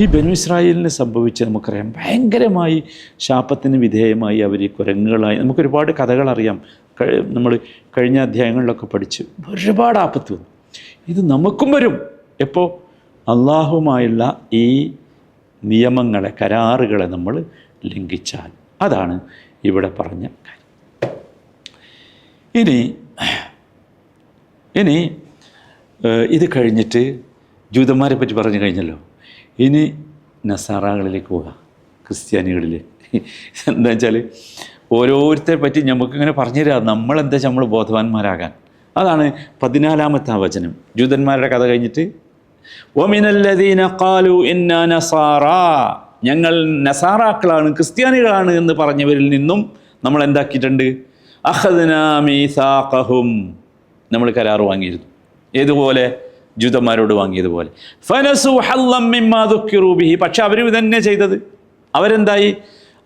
ഈ ബനു ഇസ്രായേലിന് സംഭവിച്ച് നമുക്കറിയാം. ഭയങ്കരമായി ശാപത്തിന് വിധേയമായി അവർ ഈ കുരങ്ങുകളായി നമുക്കൊരുപാട് കഥകളറിയാം. നമ്മൾ കഴിഞ്ഞ അധ്യായങ്ങളിലൊക്കെ പഠിച്ചു. ഒരുപാട് ആപത്ത് വന്നു. ഇത് നമുക്കും വരും. എപ്പോൾ അള്ളാഹുമായുള്ള ഈ നിയമങ്ങളെ കരാറുകളെ നമ്മൾ ലംഘിച്ചാൽ. അതാണ് ഇവിടെ പറഞ്ഞ കാര്യം. ഇനി ഇനി ഇത് കഴിഞ്ഞിട്ട് ജൂതന്മാരെ പറ്റി പറഞ്ഞു കഴിഞ്ഞല്ലോ. ഇനി നസാറാകളിലേക്ക് പോകാം. ക്രിസ്ത്യാനികളിൽ എന്താ വെച്ചാൽ ഓരോരുത്തരെ പറ്റി നമുക്കിങ്ങനെ പറഞ്ഞു തരാം നമ്മളെന്താ വെച്ചാൽ നമ്മൾ ബോധവാന്മാരാകാൻ. അതാണ് പതിനാലാമത്തെ വചനം. ജൂതന്മാരുടെ കഥ കഴിഞ്ഞിട്ട് ഒമിനല്ലദീന കാലു ഇന്ന നസാറ. ഞങ്ങൾ നസാറാക്കളാണ് ക്രിസ്ത്യാനികളാണ് എന്ന് പറഞ്ഞവരിൽ നിന്നും നമ്മൾ എന്താക്കിയിട്ടുണ്ട്? അഹദ്ന മീസാഖഹും. നമ്മൾ കരാർ വാങ്ങിയിരുന്നു. ഏതുപോലെ? ജൂതന്മാരോട് വാങ്ങിയതുപോലെ. ഫനസു ഹല്ലം മിമ്മാ ദുഃഖിറൂ ബിഹി. പക്ഷെ അവർ തന്നെ ചെയ്തത്. അവരെന്തായി?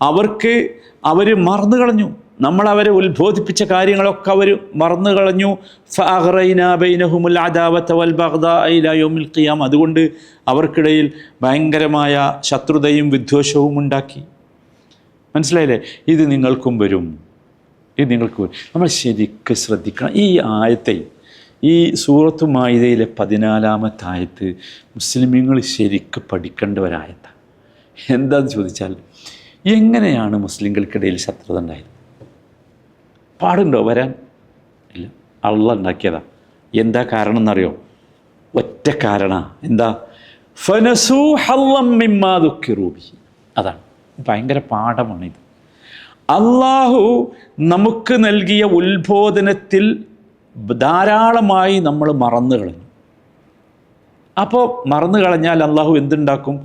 അവർക്ക് അവർ മറന്നു കളഞ്ഞു. നമ്മളവരെ ഉത്ബോധിപ്പിച്ച കാര്യങ്ങളൊക്കെ അവർ മറന്നു കളഞ്ഞു. ഫഅഗ്റൈന ബൈനഹുമുൽ അദാവത വൽ ബഗ്ദാ ഇലാ യൗമിൽ ഖിയാം അതുകൊണ്ട് അവർക്കിടയിൽ ഭയങ്കരമായ ശത്രുതയും വിദ്വേഷവും ഉണ്ടാക്കി. മനസ്സിലായില്ലേ? ഇത് നിങ്ങൾക്കും വരും. ഇത് നിങ്ങൾക്ക് വരും. നമ്മൾ ശരിക്കും ശ്രദ്ധിക്കണം. ഈ ആയത്തെ ഈ സൂറത്ത് മായിതയിലെ പതിനാലാമത്തെ ആയത്ത് മുസ്ലിമീങ്ങൾ ശരിക്കും പഠിക്കേണ്ട ഒരായത്താണ് എന്താന്ന് ചോദിച്ചാൽ എങ്ങനെയാണ് മുസ്ലിങ്ങൾക്കിടയിൽ ശത്രുത ഉണ്ടായത്? പാടുണ്ടോ വരാൻ? ഇല്ല. അള്ള ഉണ്ടാക്കിയതാ. എന്താ കാരണം എന്നറിയോ ഒറ്റ കാരണ. എന്താ? ഫനസൂ ഹല്ലം അതാണ്. ഭയങ്കര പാഠമാണ് ഇത് അള്ളാഹു നമുക്ക് നൽകിയ ഉത്ബോധനത്തിൽ ധാരാളമായി നമ്മൾ മറന്നു കളഞ്ഞു. അപ്പോൾ മറന്നു കളഞ്ഞാൽ അള്ളാഹു എന്തുണ്ടാക്കും?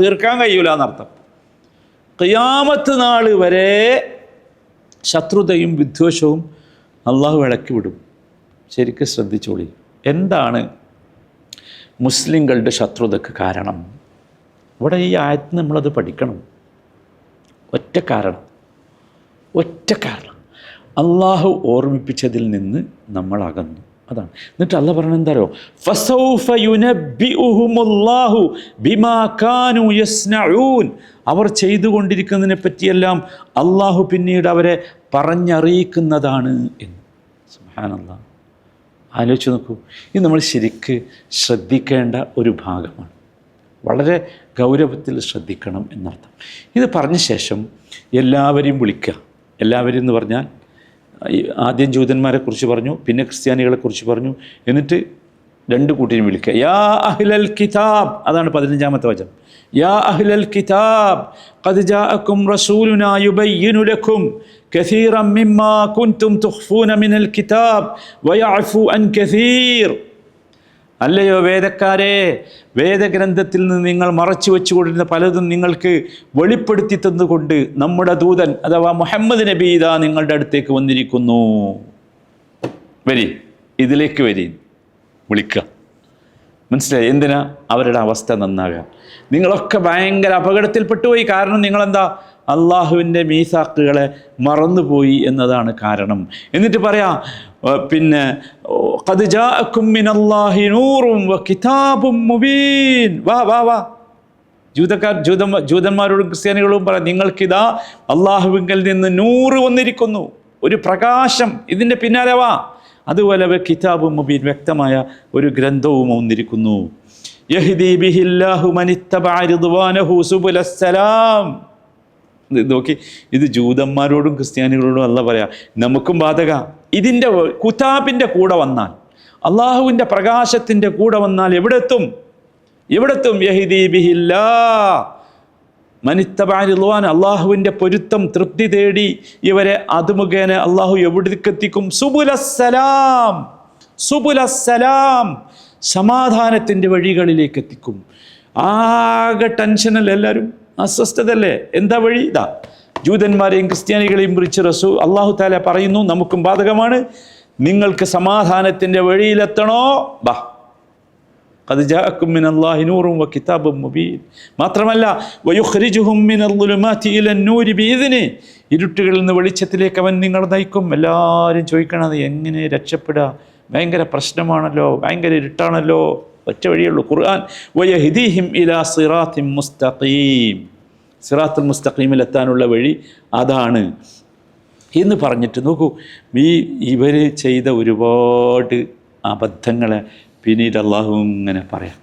തീർക്കാൻ കഴിയൂല എന്നർത്ഥം. ഖിയാമത്ത് നാൾ വരെ ശത്രുതയും വിദ്വേഷവും അള്ളാഹു ഇളക്കി വിടും. ശരിക്കും ശ്രദ്ധിച്ചോളി. എന്താണ് മുസ്ലിങ്ങളുടെ ശത്രുതക്ക് കാരണം? ഇവിടെ ഈ ആയത്ത് നമ്മളത് പഠിക്കണം. ഒറ്റ കാരണം. ഒറ്റ കാരണം. അള്ളാഹു ഓർമ്മിപ്പിച്ചതിൽ നിന്ന് നമ്മൾ അകന്നു അതാണ്. എന്നിട്ട് അല്ല പറഞ്ഞ അവർ ചെയ്തുകൊണ്ടിരിക്കുന്നതിനെ പറ്റിയെല്ലാം അള്ളാഹു പിന്നീട് അവരെ പറഞ്ഞറിയിക്കുന്നതാണ് എന്ന്. സുബ്ഹാനല്ലാഹ്. ആലോചിച്ച് നോക്കൂ. ഇത് നമ്മൾ ശരിക്ക് ശ്രദ്ധിക്കേണ്ട ഒരു ഭാഗമാണ്. വളരെ ഗൗരവത്തിൽ ശ്രദ്ധിക്കണം എന്നർത്ഥം. ഇത് പറഞ്ഞ ശേഷം എല്ലാവരെയും വിളിക്കുക. എല്ലാവരും എന്ന് പറഞ്ഞാൽ ആദ്യം ജൂതന്മാരെക്കുറിച്ച് പറഞ്ഞു പിന്നെ ക്രിസ്ത്യാനികളെക്കുറിച്ച് പറഞ്ഞു എന്നിട്ട് രണ്ട് കൂട്ടിനും വിളിക്കുക. യാ അഹ്ലൽ കിതാബ് അതാണ് പതിനഞ്ചാമത്തെ വചനം. യാ അഹ്ലൽ കിതാബ് ഖദ് റസൂലുനാ യുബയ്യിനു ലക്കും കസീറം മിമ്മാ കുൻതും തുഖ്ഫൂന മിനൽ കിതാബ് വയഅഫു അൻ കസീർ. അല്ലയോ വേദക്കാരെ? വേദഗ്രന്ഥത്തിൽ നിന്ന് നിങ്ങൾ മറച്ചു വെച്ചുകൊണ്ടിരുന്ന പലതും നിങ്ങൾക്ക് വെളിപ്പെടുത്തി തന്നുകൊണ്ട് നമ്മുടെ ദൂതൻ അഥവാ മുഹമ്മദ് നബി ഇതാ നിങ്ങളുടെ അടുത്തേക്ക് വന്നിരിക്കുന്നു. വരി ഇതിലേക്ക് വരി. വിളിക്കുക മനസ്സിലായി? എന്തിനാ അവരുടെ അവസ്ഥ നന്നാകാൻ? നിങ്ങളൊക്കെ ഭയങ്കര അപകടത്തിൽപ്പെട്ടുപോയി കാരണം നിങ്ങളെന്താ? അള്ളാഹുവിന്റെ മീസാക്കുകളെ മറന്നുപോയി എന്നതാണ് കാരണം. എന്നിട്ട് പറയാ പിന്നെ "ഖദ് മിനല്ലാഹി നൂറും വ കിതാബും മുബീൻ. വാ വാ വാ. ജൂതക്കാർ ജൂത ജൂതന്മാരോടും ക്രിസ്ത്യാനികളോടും പറയാം നിങ്ങൾക്കിതാ അള്ളാഹുവിങ്കിൽ നിന്ന് നൂറ് വന്നിരിക്കുന്നു. ഒരു പ്രകാശം. ഇതിന്റെ പിന്നാലെ വാ. അതുപോലെ അവ കിതാബും മുബീൻ വ്യക്തമായ ഒരു ഗ്രന്ഥവും സുബുലസ്സലാം. നോക്കി ഇത് ജൂതന്മാരോടും ക്രിസ്ത്യാനികളോടും അല്ല പറയാ. നമുക്കും ബാധക. ഇതിന്റെ കുതാബിന്റെ കൂടെ വന്നാൽ അള്ളാഹുവിന്റെ പ്രകാശത്തിന്റെ കൂടെ വന്നാൽ എവിടെ എത്തും എവിടെ മനിത്തബാൻ അള്ളാഹുവിന്റെ പൊരുത്തം തൃപ്തി തേടി ഇവരെ അത് മുഖേന അള്ളാഹു എവിടേക്കെത്തിക്കും സുബുലസ്സലാം സുബുലസ്സലാം സമാധാനത്തിന്റെ വഴികളിലേക്ക് എത്തിക്കും. ആകെ ടെൻഷനല്ലേ എല്ലാവരും? അസ്വസ്ഥതല്ലേ എന്താ വഴി? ഇതാ ജൂതന്മാരെയും ക്രിസ്ത്യാനികളെയും കുറിച്ച് റസൂ അള്ളാഹു താല പറയുന്നു നമുക്കും ബാധകമാണ്. നിങ്ങൾക്ക് സമാധാനത്തിന്റെ വഴിയിലെത്തണോ? ബാ അത് ജാഅക്കും മിൻ അല്ലാഹി നൂറും വ കിതാബും മുബീൻ മാത്രമല്ല വയുഖ്രിജുഹും മിനൽ ളുലുമാതി ഇലൻ നൂരി ബിഇദ്നി ഇരുട്ടുകളിൽ നിന്ന് വെളിച്ചത്തിലേക്ക് അവൻ നിങ്ങളെ നയിക്കും. എല്ലാവരും ചോദിക്കണത് എങ്ങനെ രക്ഷപ്പെടുക ഭയങ്കര പ്രശ്നമാണല്ലോ ഭയങ്കര ഇരുട്ടാണല്ലോ. ഒറ്റ വഴിയുള്ളൂ ഖുർആൻ വയഹിദീഹിം ഇലാ സിറാത്തിൻ മുസ്തഖീം. സിറാത്തുൽ മുസ്തഖീമിൽ എത്താനുള്ള വഴി അതാണ്. എന്ന് പറഞ്ഞിട്ട് നോക്കൂ ഈ ഇവർ ചെയ്ത ഒരുപാട് അബദ്ധങ്ങളെ പിന്നീട് അള്ളാഹു ഇങ്ങനെ പറയാം.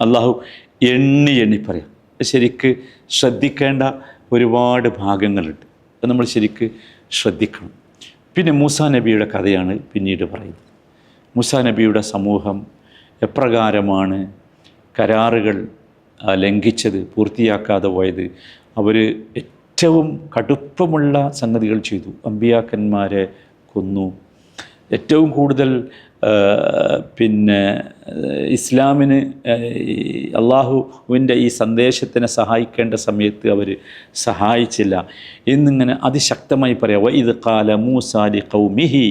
അള്ളാഹു എണ്ണി എണ്ണി പറയാം. ശരിക്ക് ശ്രദ്ധിക്കേണ്ട ഒരുപാട് ഭാഗങ്ങളുണ്ട്. അത് നമ്മൾ ശരിക്ക് ശ്രദ്ധിക്കണം. പിന്നെ മൂസാ നബിയുടെ കഥയാണ് പിന്നീട് പറയുന്നത്. മൂസാ നബിയുടെ സമൂഹം എപ്രകാരമാണ് കരാറുകൾ ലംഘിച്ചത് പൂർത്തിയാക്കാതെ പോയത്. അവർ ഏറ്റവും കടുപ്പമുള്ള സംഗതികൾ ചെയ്തു. അമ്പിയാക്കന്മാരെ കൊന്നു. ഏറ്റവും കൂടുതൽ പിന്നെ ഇസ്ലാമിന് അള്ളാഹുവിന്റെ ഈ സന്ദേശത്തിനെ സഹായിക്കേണ്ട സമയത്ത് അവർ സഹായിച്ചില്ല. എന്നിങ്ങനെ അതിശക്തമായി പറയാം വൈദ് കാല മൂസാലി കൗമിഹി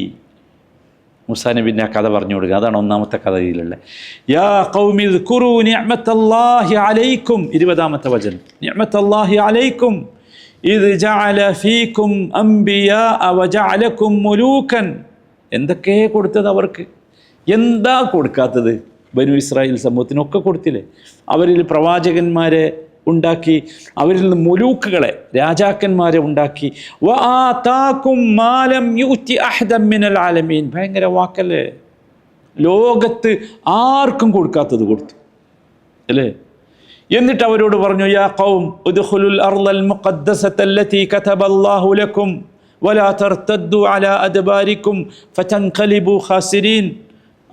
മൂസാ നബിന്റെ ആ കഥ പറഞ്ഞു കൊടുക്കുക. അതാണ് ഒന്നാമത്തെ കഥയിലുള്ള യാ കൗമി കുറു നിഅമത്തല്ലാഹി അലൈക്കും. ഇരുപതാമത്തെ വചനം. നിഅമത്തല്ലാഹി അലൈക്കും ഇത് ജഅല ഫീക്കും അവ വജഅലക്കും മുലൂക്കൻ. എന്തൊക്കെ കൊടുത്തത് അവർക്ക്? എന്താ കൊടുക്കാത്തത്? ബനു ഇസ്രായേൽ സമൂഹത്തിനൊക്കെ കൊടുത്തില്ലേ? അവരിൽ പ്രവാചകന്മാരെ ഉണ്ടാക്കി അവരിൽ നിന്ന് മുലൂക്കുകളെ രാജാക്കന്മാരെ ഉണ്ടാക്കി. ആലമീൻ. ഭയങ്കര വാക്കല്ലേ? ലോകത്ത് ആർക്കും കൊടുക്കാത്തത് കൊടുത്തു. അല്ലേ? എന്നിട്ട് അവരോട് പറഞ്ഞു യാ ഉദ്ഖുലുൽ അർളൽ വലാ തർത്തദ്ദു അല അദ്ബാരിക്കും ഫതൻഖലിബു ഖാസിരീൻ.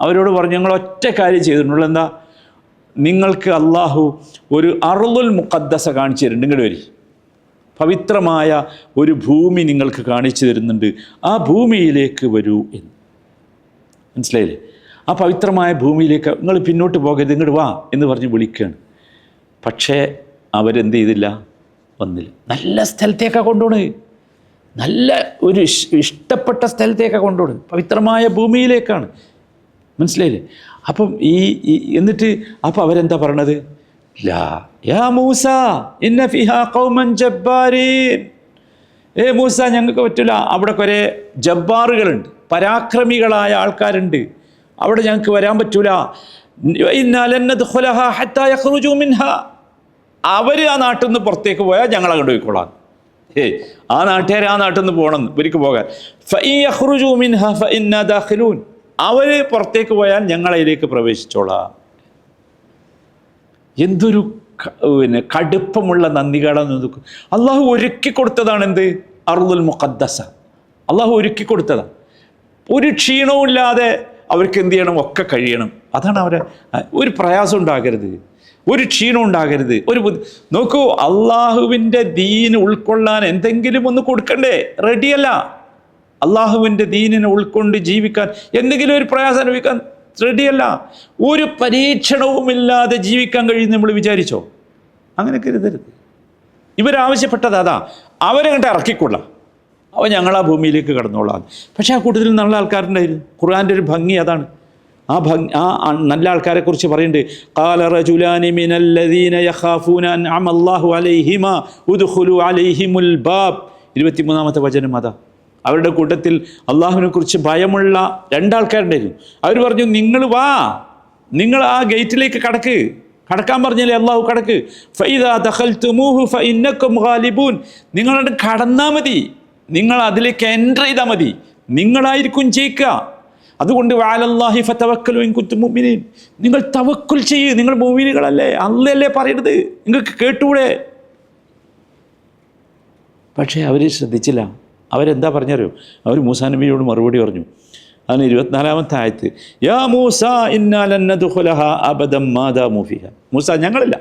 അവരോട് പറഞ്ഞു ഞങ്ങൾ ഒറ്റ കാര്യം ചെയ്തിട്ടുള്ളൂ. എന്താ? നിങ്ങൾക്ക് അള്ളാഹു ഒരു അറുതുൽ മുഖദ്ദസ കാണിച്ചു തരുന്നുണ്ട്. ഇങ്ങോട്ട് പവിത്രമായ ഒരു ഭൂമി നിങ്ങൾക്ക് കാണിച്ചു തരുന്നുണ്ട്. ആ ഭൂമിയിലേക്ക് വരൂ എന്ന്. മനസ്സിലായില്ലേ? ആ പവിത്രമായ ഭൂമിയിലേക്ക് നിങ്ങൾ പിന്നോട്ട് പോകരുത്. ഇങ്ങോട്ട് വാ എന്ന് പറഞ്ഞ് വിളിക്കുകയാണ് പക്ഷേ അവരെന്ത് ചെയ്തില്ല? വന്നില്ല. നല്ല സ്ഥലത്തേക്കാണ് കൊണ്ടുപോണ് നല്ല ഒരു ഇഷ്ടപ്പെട്ട സ്ഥലത്തേക്ക് കൊണ്ടുപോകും പവിത്രമായ ഭൂമിയിലേക്കാണ്. മനസ്സിലായില്ലേ? അപ്പം ഈ എന്നിട്ട് അപ്പം അവരെന്താ പറയണത്? ലാ ഏ മൂസ ഞങ്ങൾക്ക് പറ്റില്ല അവിടെ കുറേ ജബ്ബാറുകളുണ്ട്. പരാക്രമികളായ ആൾക്കാരുണ്ട്. അവിടെ ഞങ്ങൾക്ക് വരാൻ പറ്റൂല. അവർ ആ നാട്ടിൽ നിന്ന് പുറത്തേക്ക് പോയാൽ ഞങ്ങൾ അങ്ങോട്ട് പോയിക്കോളാം. ഏയ് ആ നാട്ടുകാർ ആ നാട്ടിൽ നിന്ന് പോകണം ഇവർക്ക് പോകാൻ. അവർ പുറത്തേക്ക് പോയാൽ ഞങ്ങളതിലേക്ക് പ്രവേശിച്ചോളാം. എന്തൊരു പിന്നെ കടുപ്പമുള്ള നന്ദികളെന്ന് നോക്കും അള്ളാഹു ഒരുക്കി കൊടുത്തതാണ് എന്ത്? അറുദുൽ മുഖദ്ദസ. അള്ളാഹു ഒരുക്കി കൊടുത്തതാണ്. ഒരു ക്ഷീണവും ഇല്ലാതെ അവർക്ക് എന്ത് ചെയ്യണം? ഒക്കെ കഴിയണം. അതാണ് അവരെ ഒരു പ്രയാസം ഉണ്ടാകരുത്. ഒരു ക്ഷീണം ഉണ്ടാകരുത്. ഒരു നോക്കൂ അള്ളാഹുവിന്റെ ദീന് ഉൾക്കൊള്ളാൻ എന്തെങ്കിലും ഒന്ന് കൊടുക്കണ്ടേ? റെഡിയല്ല. അള്ളാഹുവിന്റെ ദീനിനെ ഉൾക്കൊണ്ട് ജീവിക്കാൻ എന്തെങ്കിലും ഒരു പ്രയാസം അനുഭവിക്കാൻ റെഡിയല്ല. ഒരു പരീക്ഷണവുമില്ലാതെ ജീവിക്കാൻ കഴിയും നമ്മൾ വിചാരിച്ചോ? അങ്ങനെ കരുതരുത്. ഇവരാവശ്യപ്പെട്ടത് അതാ. അവരെ കണ്ട് ഇറക്കിക്കൊള്ളാം. അവ ഞങ്ങൾ ആ ഭൂമിയിലേക്ക് കടന്നോളാം. പക്ഷേ ആ കൂട്ടത്തിൽ നല്ല ആൾക്കാരുണ്ടായിരുന്നു. ഖുർആന്റെ ഒരു ഭംഗി അതാണ്. ആ ഭംഗി ആ നല്ല ആൾക്കാരെക്കുറിച്ച് പറയുന്നുണ്ട്. റജുലാനി മിനല്ലദീന യഖാഫൂന ബാബ്. ഇരുപത്തിമൂന്നാമത്തെ വചനം അതാ. അവരുടെ കൂട്ടത്തിൽ അള്ളാഹുവിനെക്കുറിച്ച് ഭയമുള്ള രണ്ടാൾക്കാരുണ്ടായിരുന്നു. അവർ പറഞ്ഞു നിങ്ങൾ വാ നിങ്ങൾ ആ ഗേറ്റിലേക്ക് കടക്ക്. കടക്കാൻ പറഞ്ഞില്ലേ അള്ളാഹു കടക്ക്. ഫൈദ നിങ്ങളുടെ കടന്നാൽ മതി. നിങ്ങൾ അതിലേക്ക് എന്റർ ചെയ്താൽ മതി. നിങ്ങളായിരിക്കും ജയിക്കുക. അതുകൊണ്ട് ഫതവക്കലു നിങ്ങൾ തവക്കുൽ ചെയ്യ്. നിങ്ങൾ മുഅ്മിനുകളല്ലേ? അല്ലല്ലേ പറയരുത് നിങ്ങൾക്ക് കേട്ടൂടെ? പക്ഷേ അവർ ശ്രദ്ധിച്ചില്ല. അവരെന്താ പറഞ്ഞറിയോ? അവർ മൂസാ നബിയോട് മറുപടി പറഞ്ഞു. അതിന് ഇരുപത്തിനാലാമത്തെ ആയത്ത് യാ മൂസ അബദം മാതാ മുഫിഹ. മൂസ ഞങ്ങളില്ല.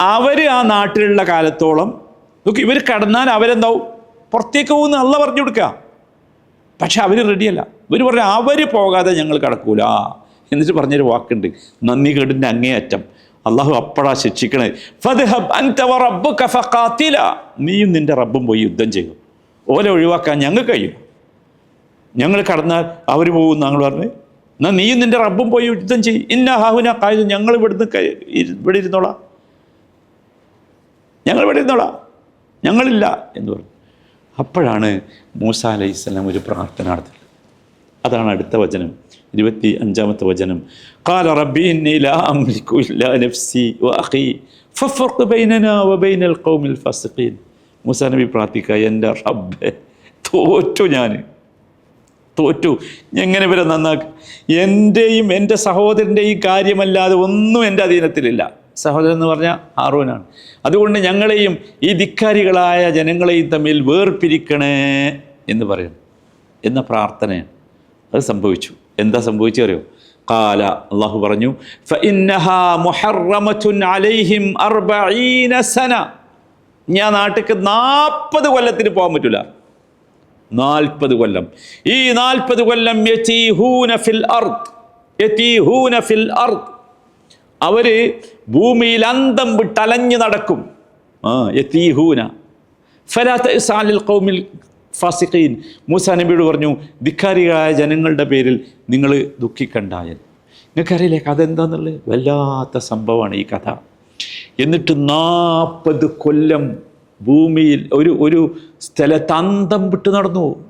അവർ ആ നാട്ടിലുള്ള കാലത്തോളം നോക്കി ഇവർ കടന്നാൽ അവരെന്താവും? പുറത്തേക്ക് പോകുന്ന അല്ല പറഞ്ഞു കൊടുക്കുക. പക്ഷെ അവർ റെഡിയല്ല ഇവർ പറഞ്ഞു അവർ പോകാതെ ഞങ്ങൾ കടക്കൂല. എന്നിട്ട് പറഞ്ഞൊരു വാക്കുണ്ട്. നന്ദി കേടിന്റെ അങ്ങേയറ്റം. അള്ളാഹു അപ്പഴാ ശിക്ഷിക്കണേ. നീയും നിന്റെ റബ്ബും പോയി യുദ്ധം ചെയ്യും. ഓലെ ഒഴിവാക്കാൻ ഞങ്ങൾ കഴിയും. ഞങ്ങൾ കടന്നാൽ അവർ പോകും ഞങ്ങൾ പറഞ്ഞു. എന്നാൽ നീയും നിന്റെ റബ്ബും പോയി യുദ്ധം ചെയ്യും. ഇന്ന ഹാഹുന കായത് ഞങ്ങൾ ഇവിടുന്ന് ഇവിടെ ഇരുന്നോളാം. ഞങ്ങൾ ഇവിടെ ഇരുന്നോളാം. ഞങ്ങളില്ല എന്ന് പറഞ്ഞു. അപ്പോഴാണ് മൂസ അലൈഹി അലൈഹിസ്സലാം ഒരു പ്രാർത്ഥന നടത്തുന്നത് അതാണ് അടുത്ത വചനം ഇരുപത്തി അഞ്ചാമത്തെ വചനം. കാല റബ്ബി നഫ്സി ഫസഖീൻ. മൂസ നബി പ്രാർത്ഥിക്കുക എന്റെ റബ്ബെ തോറ്റു ഞാൻ. തോറ്റു. എങ്ങനെ വരെ നന്നാക്കുക എന്റെയും എന്റെ സഹോദരന്റെയും കാര്യമല്ലാതെ ഒന്നും എന്റെ അധീനത്തിലില്ല. സഹോദരൻ എന്ന് പറഞ്ഞാൽ ഹാറൂനാണ്. അതുകൊണ്ട് ഞങ്ങളെയും ഈ ധിക്കാരികളായ ജനങ്ങളെയും തമ്മിൽ വേർപിരിക്കണേ എന്ന് പറയുന്നു. എന്ന പ്രാർത്ഥനയാണ്. അത് സംഭവിച്ചു. എന്താ സംഭവിച്ചു അറിയോ? കാല അള്ളാഹു പറഞ്ഞു അലൈഹിം സന. ഞാൻ നാട്ടിക്ക് നാൽപ്പത് കൊല്ലത്തിന് പോകാൻ പറ്റില്ല നാൽപ്പത് കൊല്ലം. ഈ നാൽപ്പത് കൊല്ലം ഫിൽ അർത്ത് ഫിൽ ഭൂമിയിൽ അന്തം വിട്ടലഞ്ഞു നടക്കും. ആ യതീഹൂന. ഫലാത്ത ഇസാലിൽ കൗമിൽ ഫാസിഖീൻ. മൂസ നബിയോട് പറഞ്ഞു ധിക്കാരികളായ ജനങ്ങളുടെ പേരിൽ നിങ്ങൾ ദുഃഖിക്കണ്ടായൻ. നിങ്ങൾക്കറിയില്ലേ കഥ എന്താണെന്നുള്ളത് വല്ലാത്ത സംഭവമാണ് ഈ കഥ. എന്നിട്ട് നാൽപ്പത് കൊല്ലം ഭൂമിയിൽ ഒരു ഒരു സ്ഥലത്ത് അന്തം വിട്ട് നടന്നു.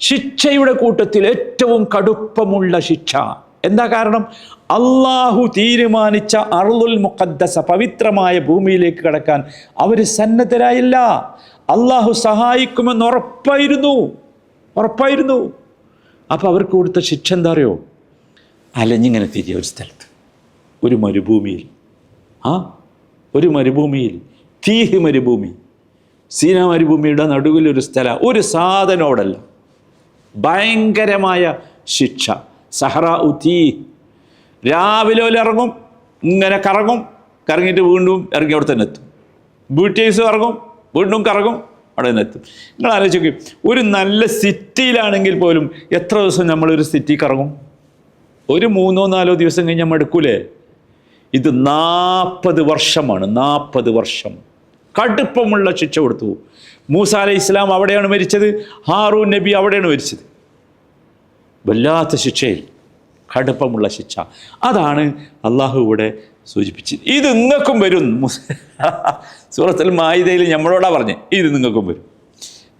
ശിക്ഷയുടെ കൂട്ടത്തിൽ ഏറ്റവും കടുപ്പമുള്ള ശിക്ഷ. എന്താ കാരണം? അള്ളാഹു തീരുമാനിച്ച അറുൽ മുഖദ്ദസ പവിത്രമായ ഭൂമിയിലേക്ക് കടക്കാൻ അവർ സന്നദ്ധരായില്ല. അള്ളാഹു സഹായിക്കുമെന്ന് ഉറപ്പായിരുന്നു. ഉറപ്പായിരുന്നു. അപ്പോൾ അവർക്ക് കൊടുത്ത ശിക്ഷ എന്താ അറിയോ? അലഞ്ഞിങ്ങനെ തിരിയ ഒരു സ്ഥലത്ത്. ഒരു മരുഭൂമിയിൽ. ആ? ഒരു മരുഭൂമിയിൽ. തീഹ് മരുഭൂമി. സീന മരുഭൂമിയുടെ നടുവിലൊരു സ്ഥല. ഒരു സാധനോടല്ല. ഭയങ്കരമായ ശിക്ഷ. സഹറ ഉത്തി. രാവിലെ പോലെ ഇറങ്ങും ഇങ്ങനെ കറങ്ങും കറങ്ങിയിട്ട് വീണ്ടും ഇറങ്ങി അവിടെ തന്നെ എത്തും. ബ്യൂട്ടീസ് ഇറങ്ങും വീണ്ടും കറങ്ങും അവിടെ തന്നെ എത്തും. നിങ്ങൾ ആലോചിക്കും ഒരു നല്ല സിറ്റിയിലാണെങ്കിൽ പോലും എത്ര ദിവസം നമ്മളൊരു സിറ്റി കറങ്ങും? ഒരു മൂന്നോ നാലോ ദിവസം കഴിഞ്ഞ് നമ്മൾ എടുക്കൂലേ? ഇത് നാൽപ്പത് വർഷമാണ് നാൽപ്പത് വർഷം. കടുപ്പമുള്ള ശിക്ഷ കൊടുത്തു. മൂസ അലൈഹി ഇസ്ലാം അവിടെയാണ് മരിച്ചത് ഹാറൂൻ നബി അവിടെയാണ് മരിച്ചത്. വല്ലാത്ത ശിക്ഷയിൽ കടുപ്പമുള്ള ശിക്ഷ. അതാണ് അള്ളാഹു ഇവിടെ സൂചിപ്പിച്ചത്. ഇത് നിങ്ങൾക്കും വരും. സൂറത്തിൽ മായിതയിൽ നമ്മളോടാ പറഞ്ഞ് ഇത് നിങ്ങൾക്കും വരും.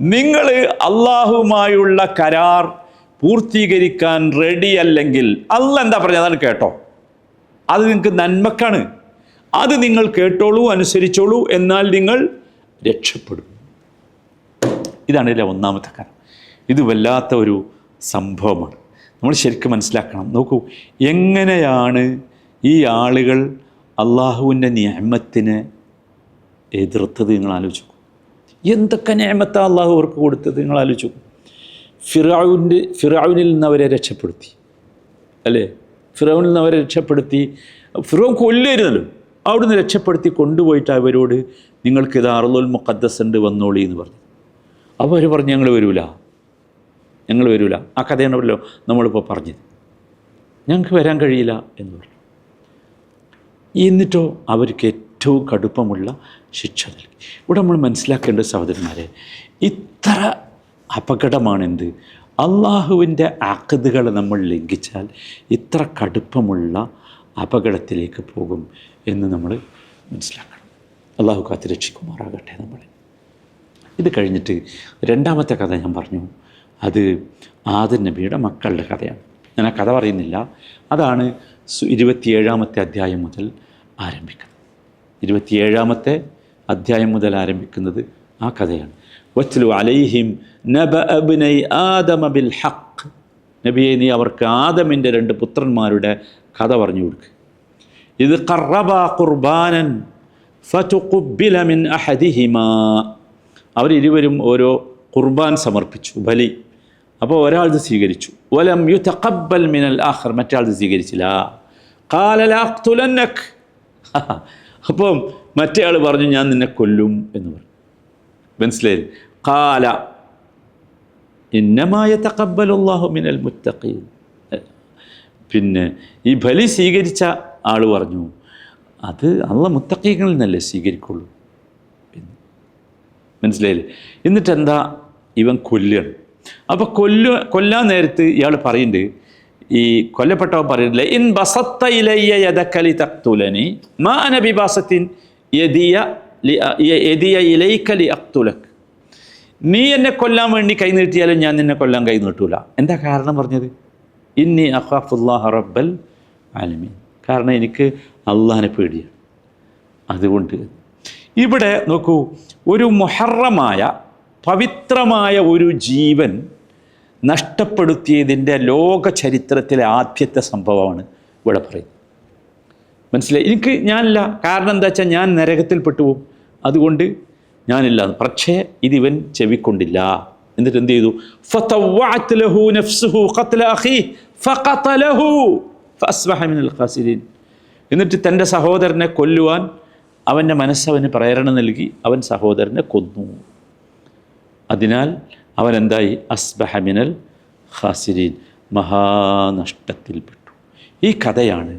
നിങ്ങൾ അള്ളാഹുമായുള്ള കരാർ പൂർത്തീകരിക്കാൻ റെഡി അല്ലെങ്കിൽ അല്ല എന്താ പറഞ്ഞത് അതാണ് കേട്ടോ. അത് നിങ്ങൾക്ക് നന്മക്കാണ്. അത് നിങ്ങൾ കേട്ടോളൂ അനുസരിച്ചോളൂ എന്നാൽ നിങ്ങൾ രക്ഷപ്പെടും. ഇതാണ് ഇതിലെ ഒന്നാമത്തെ കാരണം ഇത് വല്ലാത്ത ഒരു സംഭവമാണ്. നമ്മൾ ശരിക്കും മനസ്സിലാക്കണം. നോക്കൂ എങ്ങനെയാണ് ഈ ആളുകൾ അള്ളാഹുവിന്റെ നിയമത്തിനെ എതിർത്തത് നിങ്ങൾ ആലോചിച്ചു. എന്തൊക്കെ നിയമത്താണ് അള്ളാഹു അവർക്ക് കൊടുത്തത് നിങ്ങൾ ആലോചിച്ചു. ഫിറാവിന്റെ ഫിറാവിനിൽ നിന്ന് അവരെ രക്ഷപ്പെടുത്തി. അല്ലേ? ഫിറോനിൽ നിന്ന് അവരെ രക്ഷപ്പെടുത്തി. ഫിറോൻ കൊല്ലായിരുന്നല്ലോ അവിടുന്ന് രക്ഷപ്പെടുത്തി കൊണ്ടുപോയിട്ട് അവരോട് നിങ്ങൾക്ക് ഇത് അറുൽ മുഖദ്ദസ് ഉണ്ട് വന്നോളി എന്ന് പറഞ്ഞു. അപ്പോൾ അവർ പറഞ്ഞു ഞങ്ങൾ വരൂല. ഞങ്ങൾ വരില്ല ആ കഥയാണല്ലോ നമ്മളിപ്പോൾ പറഞ്ഞത്. ഞങ്ങൾക്ക് വരാൻ കഴിയില്ല എന്ന് പറഞ്ഞു. എന്നിട്ടോ അവർക്ക് ഏറ്റവും കടുപ്പമുള്ള ശിക്ഷ നൽകി. ഇവിടെ നമ്മൾ മനസ്സിലാക്കേണ്ട സഹോദരന്മാരെ ഇത്ര അപകടമാണെന്ത്? അള്ളാഹുവിന്റെ ആക്കതുകൾ നമ്മൾ ലംഘിച്ചാൽ ഇത്ര കടുപ്പമുള്ള അപകടത്തിലേക്ക് പോകും എന്ന് നമ്മൾ മനസ്സിലാക്കണം. അള്ളാഹു കാത്തിരക്ഷിക്കുമാറാകട്ടെ നമ്മൾ ഇത് കഴിഞ്ഞിട്ട് രണ്ടാമത്തെ കഥ ഞാൻ പറഞ്ഞു. അത് ആദൻ നബിയുടെ മക്കളുടെ കഥയാണ്. ഞാൻ ആ കഥ പറയുന്നില്ല. അതാണ് ഇരുപത്തിയേഴാമത്തെ അധ്യായം മുതൽ ആരംഭിക്കുന്നത്. ഇരുപത്തിയേഴാമത്തെ അധ്യായം മുതൽ ആരംഭിക്കുന്നത് ആ കഥയാണ്. വച്ലു അലൈഹിം നബ അബ്നൈ ആദമ ബിൽ ഹക്ക് നബിയെ നീ അവർക്ക് ആദമിന്റെ രണ്ട് പുത്രന്മാരുടെ കഥ പറഞ്ഞു കൊടുക്കുക ഇത് കറബ കുർബാനൻ ഫുബിലമിൻ മിൻ അഹദിഹിമാ. അവരിരുവരും ഓരോ കുർബാൻ സമർപ്പിച്ചു. ബലി. അപ്പോൾ ഒരാൾ സ്വീകരിച്ചു. വലം യു തക്കബൽ മിനൽ ആഹർ മറ്റാൾ സ്വീകരിച്ചില്ല. കാലലാഖ്തുലന്നക് അപ്പം മറ്റേ ആൾ പറഞ്ഞു ഞാൻ നിന്നെ കൊല്ലും എന്ന് പറഞ്ഞു. മനസ്സിലായി കാല ഇന്നമായ തക്കബലുള്ളാഹു മിനൽ മുത്തഖീൻ. പിന്നെ ഈ ബലി സ്വീകരിച്ച ആൾ പറഞ്ഞു അത് അള്ള മുത്തക്കീകളിൽ നിന്നല്ലേ സ്വീകരിക്കുള്ളൂ. മനസ്സിലായില്ലേ? എന്നിട്ടെന്താ? ഇവൻ കൊല്ലുകയാണ്. അപ്പോൾ കൊല്ല കൊല്ലാൻ നേരത്ത് ഇയാൾ പറയുന്നുണ്ട് ഈ കൊല്ലപ്പെട്ടവൻ പറയുന്നില്ല ഇൻ ബസത്ത മാ യദിയ യദിയ നീ എന്നെ കൊല്ലാൻ വേണ്ടി കൈ നീട്ടിയാലും ഞാൻ നിന്നെ കൊല്ലാൻ കൈ നീട്ടൂല. എന്താ കാരണം പറഞ്ഞത്? ഇന്നി അഖാഫുല്ലാഹ റബ്ബൽ ആലമീൻ. കാരണം എനിക്ക് അള്ളാഹിനെ പേടിയാണ് അതുകൊണ്ട് ഇവിടെ നോക്കൂ ഒരു മൊഹറമായ പവിത്രമായ ഒരു ജീവൻ നഷ്ടപ്പെടുത്തിയതിന്റെ ലോക ചരിത്രത്തിലെ ആദ്യത്തെ സംഭവമാണ് ഇവിടെ പറയുന്നത്. മനസ്സിലായി? എനിക്ക് ഞാനില്ല. കാരണം എന്താ വെച്ചാൽ ഞാൻ നരകത്തിൽ പെട്ടുപോകും അതുകൊണ്ട് ഞാനില്ല. പക്ഷേ ഇതിവൻ ചെവിക്കൊണ്ടില്ല. എന്നിട്ട് എന്ത് ചെയ്തു? എന്നിട്ട് തന്റെ സഹോദരനെ കൊല്ലുവാൻ അവന്റെ മനസ്സവന് പ്രേരണ നൽകി അവൻ സഹോദരനെ കൊന്നു. അതിനാൽ അവൻ എന്തായി അസ്ബഹമിനൽ ഖാസിരീൻ. മഹാനഷ്ടത്തിൽപ്പെട്ടു. ഈ കഥയാണ്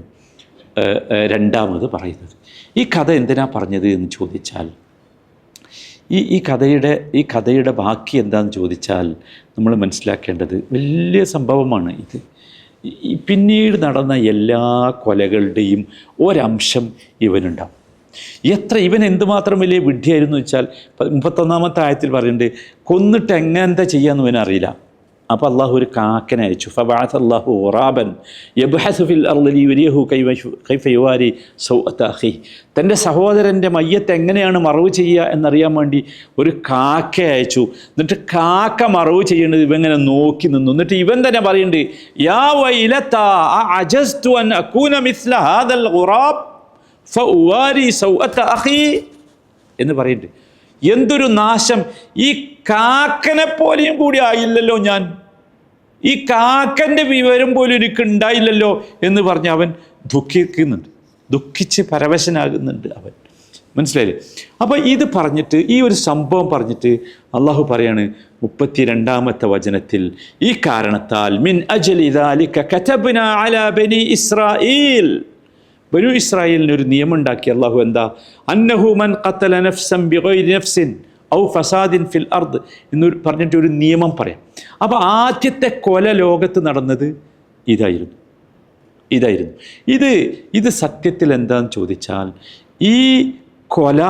രണ്ടാമത് പറയുന്നത്. ഈ കഥ എന്തിനാ പറഞ്ഞത് എന്ന് ചോദിച്ചാൽ ഈ ഈ കഥയുടെ ഈ കഥയുടെ ബാക്കി എന്താണെന്ന് ചോദിച്ചാൽ നമ്മൾ മനസ്സിലാക്കേണ്ടത് വലിയ സംഭവമാണ് ഇത്. പിന്നീട് നടന്ന എല്ലാ കൊലകളുടെയും ഒരംശം ഇവനുണ്ടാവും. എത്ര ഇവൻ എന്തുമാത്രം വലിയ വിഡ്ഢിയായിരുന്നു വെച്ചാൽ മുപ്പത്തൊന്നാമത്തെ ആയത്തിൽ പറയുന്നുണ്ട് കൊന്നിട്ട് എങ്ങനെന്താ ചെയ്യാന്ന് ഇവൻ അറിയില്ല. അപ്പോൾ അള്ളാഹു ഒരു കാക്കനെ അയച്ചു. ഫബാത്ത് അള്ളാഹു ഒറാബൻ യബ്ഹസുഫിൽ വലിയഹു വരിയഹു കൈഫ യുവാരി സൗഅത്ത അഖി. തന്റെ സഹോദരന്റെ മയ്യത്ത് എങ്ങനെയാണ് മറവ് ചെയ്യുക എന്നറിയാൻ വേണ്ടി ഒരു കാക്ക അയച്ചു. എന്നിട്ട് കാക്ക മറവ് ചെയ്യേണ്ടത് ഇവങ്ങനെ നോക്കി നിന്നു. എന്നിട്ട് ഇവൻ തന്നെ പറയുന്നുണ്ട് യാ വൈലത്ത അജസ്തു അൻ അക്കൂന മിസ്ല ഹാദൽ ഖുറാബ്? സൗവാരി സൗഅത്ത അഖി എന്ന് പറയുന്നുണ്ട്. എന്തൊരു നാശം? ഈ കാക്കനെ പോലെയും കൂടി ആയില്ലല്ലോ ഞാൻ. ഈ കാക്കന്റെ വിവരം പോലും എനിക്ക് ഉണ്ടായില്ലല്ലോ എന്ന് പറഞ്ഞ് അവൻ ദുഃഖിക്കുന്നുണ്ട്. ദുഃഖിച്ച് പരവശനാകുന്നുണ്ട് അവൻ. മനസ്സിലായില്ലേ? അപ്പോൾ ഇത് പറഞ്ഞിട്ട് ഈ ഒരു സംഭവം പറഞ്ഞിട്ട് അള്ളാഹു പറയാണ് മുപ്പത്തി രണ്ടാമത്തെ വചനത്തിൽ ഈ കാരണത്താൽ മിൻ അജലിദാലിക്ക കതബ്ന അലാ ബനി ഇസ്രായേൽ. ബനു ഇസ്രായേലിന് ഒരു നിയമം ഉണ്ടാക്കി അള്ളാഹു എന്താ? അന്നഹു മൻ ഖത്തല നഫ്സൻ നഫ്സിൻ ഔ ഫസാദിൻ ഫിൽ അർദ് എന്ന് പറഞ്ഞിട്ട് ഒരു നിയമം പറയാം. അപ്പോൾ ആദ്യത്തെ കൊല ലോകത്ത് നടന്നത് ഇതായിരുന്നു. ഇതായിരുന്നു. ഇത് ഇത് സത്യത്തിൽ എന്താന്ന് ചോദിച്ചാൽ ഈ കൊല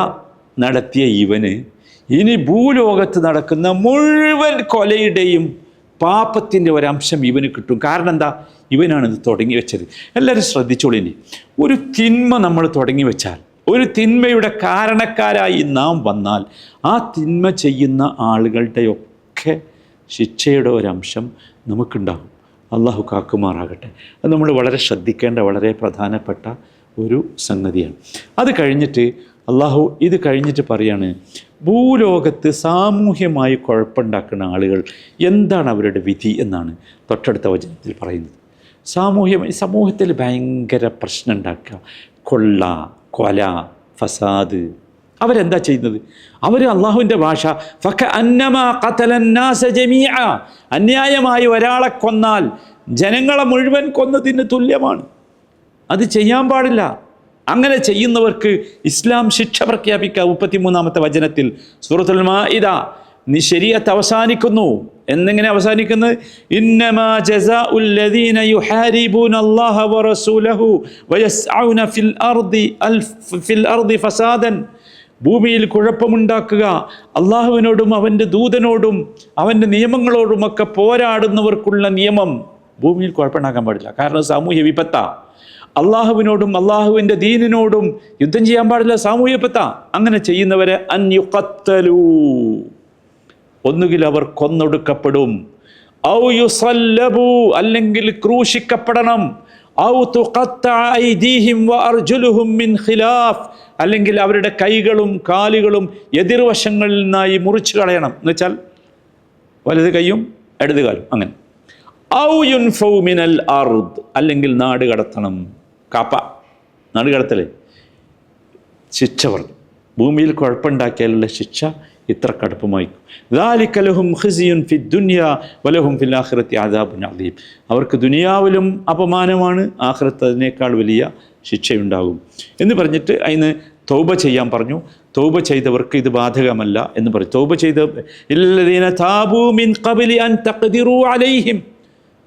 നടത്തിയ ഇവന് ഇനി ഭൂലോകത്ത് നടക്കുന്ന മുഴുവൻ കൊലയുടെയും പാപത്തിന്റെ ഒരംശം ഇവന് കിട്ടും. കാരണം എന്താ? ഇവനാണ് ഇത് തുടങ്ങി വെച്ചത്. എല്ലാവരും ശ്രദ്ധിച്ചോളിനി ഒരു തിന്മ നമ്മൾ തുടങ്ങി വെച്ചാൽ ഒരു തിന്മയുടെ കാരണക്കാരായി നാം വന്നാൽ ആ തിന്മ ചെയ്യുന്ന ആളുകളുടെയൊക്കെ ശിക്ഷയുടെ ഒരംശം നമുക്കുണ്ടാകും. അള്ളാഹു കാക്കുമാറാകട്ടെ. അത് നമ്മൾ വളരെ ശ്രദ്ധിക്കേണ്ട വളരെ പ്രധാനപ്പെട്ട ഒരു സംഗതിയാണ്. അത് കഴിഞ്ഞിട്ട് അള്ളാഹു ഇത് കഴിഞ്ഞിട്ട് പറയാണ് ഭൂലോകത്ത് സാമൂഹ്യമായി കുഴപ്പമുണ്ടാക്കുന്ന ആളുകൾ എന്താണ് അവരുടെ വിധി എന്നാണ് തൊട്ടടുത്ത വചനത്തിൽ പറയുന്നത്. സാമൂഹ്യമായി സമൂഹത്തിൽ ഭയങ്കര പ്രശ്നം ഉണ്ടാക്കുക. കൊള്ള കൊല ഫസാദ്. അവരെന്താ ചെയ്യുന്നത്? അവർ അള്ളാഹുവിന്റെ ഭാഷ ഫക്ക അന്നമാ ജമീഅ. അന്യായമായി ഒരാളെ കൊന്നാൽ ജനങ്ങളെ മുഴുവൻ കൊന്നതിന് തുല്യമാണ്. അത് ചെയ്യാൻ പാടില്ല. അങ്ങനെ ചെയ്യുന്നവർക്ക് ഇസ്ലാം ശിക്ഷ പ്രഖ്യാപിക്കുക മുപ്പത്തിമൂന്നാമത്തെ വചനത്തിൽ സൂറത്തുൽ മാഇദ നീ ശരിയത്ത് അവസാനിക്കുന്നു. എന്നിങ്ങനെ അവസാനിക്കുന്നത് ഇന്നമാ യുഹാരിബൂന അല്ലാഹ വറസൂലഹു ഫിൽ അർദി ഫസാദൻ. ഭൂമിയിൽ കുഴപ്പമുണ്ടാക്കുക അള്ളാഹുവിനോടും അവന്റെ ദൂതനോടും അവന്റെ നിയമങ്ങളോടുമൊക്കെ പോരാടുന്നവർക്കുള്ള നിയമം ഭൂമിയിൽ കുഴപ്പമുണ്ടാക്കാൻ പാടില്ല. കാരണം സാമൂഹ്യ വിപത്ത. അള്ളാഹുവിനോടും അള്ളാഹുവിന്റെ ദീനിനോടും യുദ്ധം ചെയ്യാൻ പാടില്ല സാമൂഹ്യപ്പെത്ത. അങ്ങനെ ചെയ്യുന്നവരെ അന്യുക്കത്തലൂ ഒന്നുകിൽ അവർ കൊന്നൊടുക്കപ്പെടും. ഔ യുസല്ലബു അല്ലെങ്കിൽ ക്രൂശിക്കപ്പെടണം. ഔ വഅർജുലുഹും മിൻ ഖിലാഫ്. അല്ലെങ്കിൽ അവരുടെ കൈകളും കാലുകളും എതിർവശങ്ങളിൽ നിന്നായി മുറിച്ചു കളയണം. എന്ന് വെച്ചാൽ വലത് കൈയും ഇടത് കാലും അങ്ങനെ. ഔ യുൻഫൗ മിനൽ അർദ് അല്ലെങ്കിൽ നാട് കടത്തണം. കാപ്പ നടുകടത്തിൽ ശിക്ഷ പറഞ്ഞു. ഭൂമിയിൽ കുഴപ്പമുണ്ടാക്കിയാലുള്ള ശിക്ഷ ഇത്ര കടുപ്പമായിരിക്കും. ദാലിക്കലഹും ഫി വലഹും ആദാബുൻ അദീം. അവർക്ക് ദുനിയാവിലും അപമാനമാണ് ആഖിറത്ത് അതിനേക്കാൾ വലിയ ശിക്ഷയുണ്ടാകും. എന്ന് പറഞ്ഞിട്ട് അതിന് തൗബ ചെയ്യാൻ പറഞ്ഞു. തൗബ ചെയ്തവർക്ക് ഇത് ബാധകമല്ല എന്ന് പറയും തൗബ ചെയ്ത താബൂ മിൻ അൻ തഖ്ദിറു അലൈഹിം.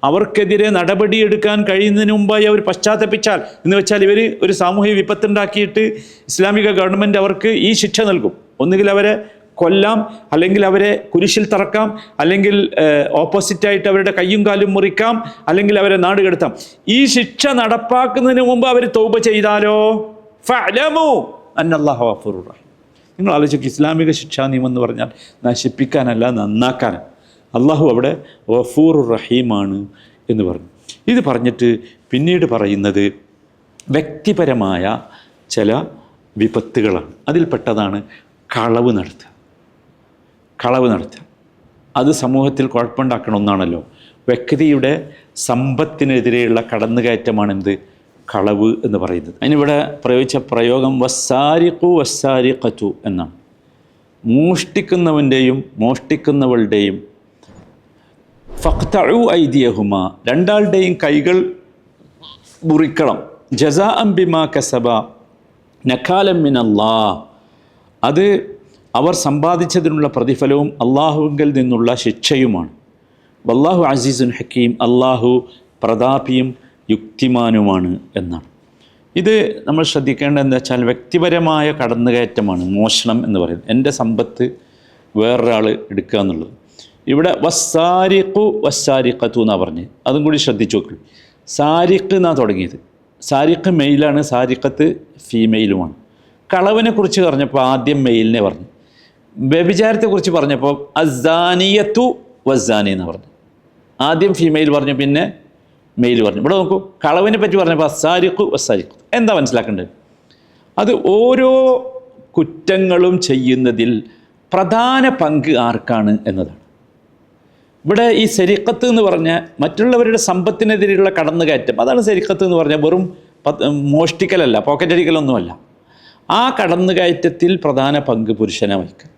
അവർക്കെതിരെ നടപടിയെടുക്കാൻ കഴിയുന്നതിന് മുമ്പായി അവർ പശ്ചാത്തപിച്ചാൽ എന്ന് വെച്ചാൽ ഇവർ ഒരു സാമൂഹിക വിപത്തുണ്ടാക്കിയിട്ട് ഇസ്ലാമിക ഗവൺമെന്റ് അവർക്ക് ഈ ശിക്ഷ നൽകും. ഒന്നുകിൽ അവരെ കൊല്ലാം അല്ലെങ്കിൽ അവരെ കുരിശിൽ തറക്കാം അല്ലെങ്കിൽ ഓപ്പോസിറ്റായിട്ട് അവരുടെ കയ്യും കാലും മുറിക്കാം അല്ലെങ്കിൽ അവരെ നാട് കെടുത്താം. ഈ ശിക്ഷ നടപ്പാക്കുന്നതിന് മുമ്പ് അവർ തൗബ ചെയ്താലോ? ഫഅലമു അന്നല്ലാഹു റഹീം. നിങ്ങൾ ആലോചിക്കുക ഇസ്ലാമിക ശിക്ഷാ നിയമം എന്ന് പറഞ്ഞാൽ നശിപ്പിക്കാനല്ല നന്നാക്കാനാണ്. അള്ളാഹു അവിടെ വഫൂർ റഹീമാണ് എന്ന് പറഞ്ഞു. ഇത് പറഞ്ഞിട്ട് പിന്നീട് പറയുന്നത് വ്യക്തിപരമായ ചില വിപത്തുകളാണ്. അതിൽപ്പെട്ടതാണ് കളവ് നടത്തുക. കളവ് നടത്തുക. അത് സമൂഹത്തിൽ കുഴപ്പമുണ്ടാക്കണ ഒന്നാണല്ലോ. വ്യക്തിയുടെ സമ്പത്തിനെതിരെയുള്ള കടന്നുകയറ്റമാണെന്ത് കളവ് എന്ന് പറയുന്നത്. അതിനിവിടെ പ്രയോഗിച്ച പ്രയോഗം വസ്സാരിഖു വസ്സാരിഖത്തു എന്നാണ്. മോഷ്ടിക്കുന്നവന്റെയും മോഷ്ടിക്കുന്നവളുടെയും ഫക്തഴു ഐദിയഹുമ. രണ്ടാളുടെയും കൈകൾ മുറിക്കണം. ജസാ അംബിമ കസബ നഖാലം അത് അവർ സമ്പാദിച്ചതിനുള്ള പ്രതിഫലവും അള്ളാഹുവിൽ നിന്നുള്ള ശിക്ഷയുമാണ്. വല്ലാഹു അസീസുൻ ഹക്കീം അള്ളാഹു പ്രതാപിയും യുക്തിമാനുമാണ് എന്നാണ്. ഇത് നമ്മൾ ശ്രദ്ധിക്കേണ്ടത് എന്താ വെച്ചാൽ വ്യക്തിപരമായ കടന്നുകയറ്റമാണ് മോഷണം എന്ന് പറയുന്നത്. എന്റെ സമ്പത്ത് വേറൊരാൾ എടുക്കുക എന്നുള്ളത്. ഇവിടെ വസ്സാരിഖു വസ്സാരിഖത്തു എന്നാണ് പറഞ്ഞത് അതും കൂടി ശ്രദ്ധിച്ചു നോക്കൂ. സാരിഖ് എന്നാണ് തുടങ്ങിയത്? സാരിഖ് മെയിലാണ് സാരിഖത്ത് ഫീമെയിലുമാണ്. കളവിനെ കുറിച്ച് പറഞ്ഞപ്പോൾ ആദ്യം മെയിലിനെ പറഞ്ഞു. വ്യഭിചാരത്തെക്കുറിച്ച് പറഞ്ഞപ്പോൾ അസാനിയത്തു വസാനി എന്ന് പറഞ്ഞു. ആദ്യം ഫീമെയിൽ പറഞ്ഞു പിന്നെ മെയിൽ പറഞ്ഞു. ഇവിടെ നോക്കൂ കളവിനെ പറ്റി പറഞ്ഞപ്പോൾ അസാരിഖു വസാരിഖു എന്താ മനസ്സിലാക്കേണ്ടത്? അത് ഓരോ കുറ്റങ്ങളും ചെയ്യുന്നതിൽ പ്രധാന പങ്ക് ആർക്കാണ് എന്നതാണ്. ഇവിടെ ഈ സെരിക്കത്ത് എന്ന് പറഞ്ഞാൽ മറ്റുള്ളവരുടെ സമ്പത്തിനെതിരെയുള്ള കടന്നുകയറ്റം അതാണ് സെരിക്കത്ത് എന്ന് പറഞ്ഞാൽ വെറും മോഷ്ടിക്കലല്ല പോക്കറ്റ് അടിക്കലൊന്നുമല്ല. ആ കടന്നുകയറ്റത്തിൽ പ്രധാന പങ്ക് പുരുഷനെ വഹിക്കുക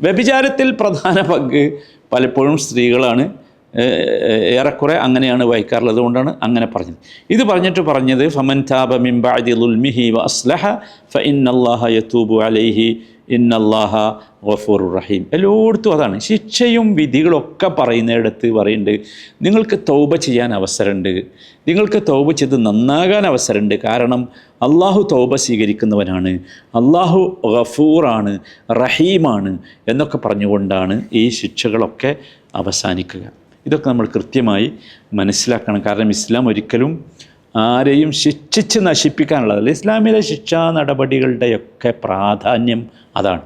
വ്യഭിചാരത്തിൽ പ്രധാന പങ്ക് പലപ്പോഴും സ്ത്രീകളാണ്. ഏറെക്കുറെ അങ്ങനെയാണ് വഹിക്കാറുള്ളത് അതുകൊണ്ടാണ് അങ്ങനെ പറഞ്ഞത്. ഇത് പറഞ്ഞിട്ട് പറഞ്ഞത് ഫമൻ താബ മിംബാദി ലുൽമിഹി വ അസ്ലഹ ഫ ഇന്നല്ലാഹ യത്തൂബു അലൈഹി ഇന്നല്ലാഹ ഗഫൂർ റഹീം. എല്ലായിടത്തും അതാണ്. ശിക്ഷയും വിധികളൊക്കെ പറയുന്നിടത്ത് പറയുന്നുണ്ട് നിങ്ങൾക്ക് തൗബ ചെയ്യാൻ അവസരമുണ്ട് നിങ്ങൾക്ക് തൗബ ചെയ്ത് നന്നാകാൻ അവസരമുണ്ട്. കാരണം അള്ളാഹു തൗബ സ്വീകരിക്കുന്നവനാണ് അള്ളാഹു ഗഫൂറാണ് റഹീമാണ് എന്നൊക്കെ പറഞ്ഞുകൊണ്ടാണ് ഈ ശിക്ഷകളൊക്കെ അവസാനിക്കുക. ഇതൊക്കെ നമ്മൾ കൃത്യമായി മനസ്സിലാക്കണം. കാരണം ഇസ്ലാം ഒരിക്കലും ആരെയും ശിക്ഷിച്ച് നശിപ്പിക്കാനുള്ളതല്ല ഇസ്ലാമിലെ ശിക്ഷാ നടപടികളുടെയൊക്കെ പ്രാധാന്യം അതാണ്.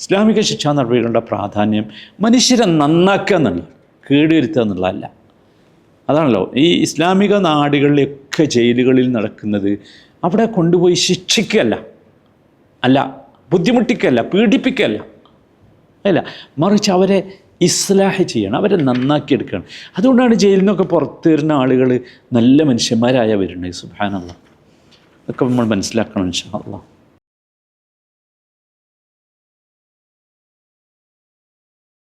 ഇസ്ലാമിക ശിക്ഷാ നടപടികളുടെ പ്രാധാന്യം മനുഷ്യരെ നന്നാക്കുക എന്നുള്ള കേടുവരുത്തുക എന്നുള്ളതല്ല. അതാണല്ലോ ഈ ഇസ്ലാമിക നാടുകളിലൊക്കെ ജയിലുകളിൽ നടക്കുന്നത് അവിടെ കൊണ്ടുപോയി ശിക്ഷിക്കുകയല്ല. അല്ല ബുദ്ധിമുട്ടിക്കല്ല പീഡിപ്പിക്കല്ല അല്ല മറിച്ച് അവരെ ഇസ്ലാഹ് ചെയ്യണം. അവരെ നന്നാക്കി എടുക്കണം. അതുകൊണ്ടാണ് ജയിലിൽ നിന്നൊക്കെ പുറത്ത് വരുന്ന ആളുകൾ നല്ല മനുഷ്യന്മാരായ വരുന്നത് സുബാനുള്ള അതൊക്കെ നമ്മൾ മനസ്സിലാക്കണം ഇൻഷാ അള്ളാഹ്